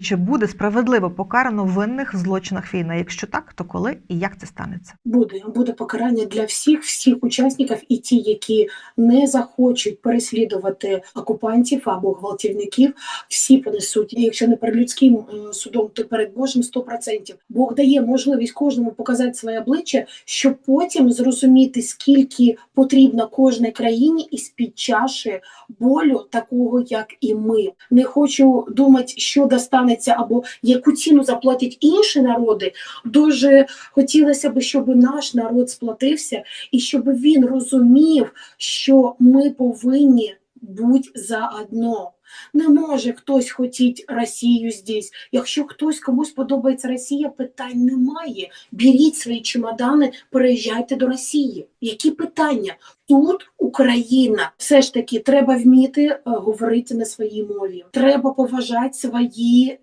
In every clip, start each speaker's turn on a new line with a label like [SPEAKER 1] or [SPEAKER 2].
[SPEAKER 1] Чи буде справедливо покарано винних в злочинах війни? Якщо так, то коли і як це станеться?
[SPEAKER 2] Буде буде покарання для всіх, всіх учасників, і ті, які не захочуть переслідувати окупантів або гвалтівників, всі понесуть. Якщо не перед людським е, судом, то перед Божим 100%. Бог дає можливість кожному показати своє обличчя, щоб потім зрозуміти, скільки потрібно кожній країні із під чаші болю, такого як і ми. Не хочу думати, що достанеться або яку ціну заплатять інші народи. Дуже хотілося б, щоб наш народ сплатився і щоб він розумів, що ми повинні бути заодно. Не може хтось хотіти Росію здесь. Якщо хтось комусь подобається Росія, питань немає. Беріть свої чемодани, переїжджайте до Росії. Які питання? Тут Україна. Все ж таки треба вміти е, говорити на своїй мові. Треба поважати свої е,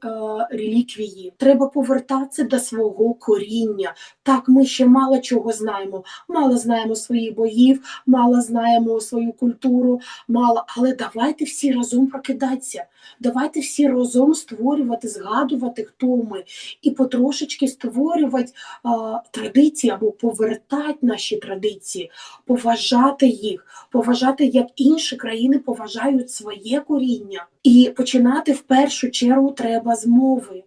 [SPEAKER 2] реліквії. Треба повертатися до свого коріння. Так, ми ще мало чого знаємо. Мало знаємо своїх богів, мало знаємо свою культуру, мало. Але давайте всі разом прокидатися. Давайте всі разом створювати, згадувати, хто ми, і потрошечки створювати а, традиції або повертати наші традиції, поважати їх, поважати, як інші країни поважають своє коріння. І починати в першу чергу треба з мови.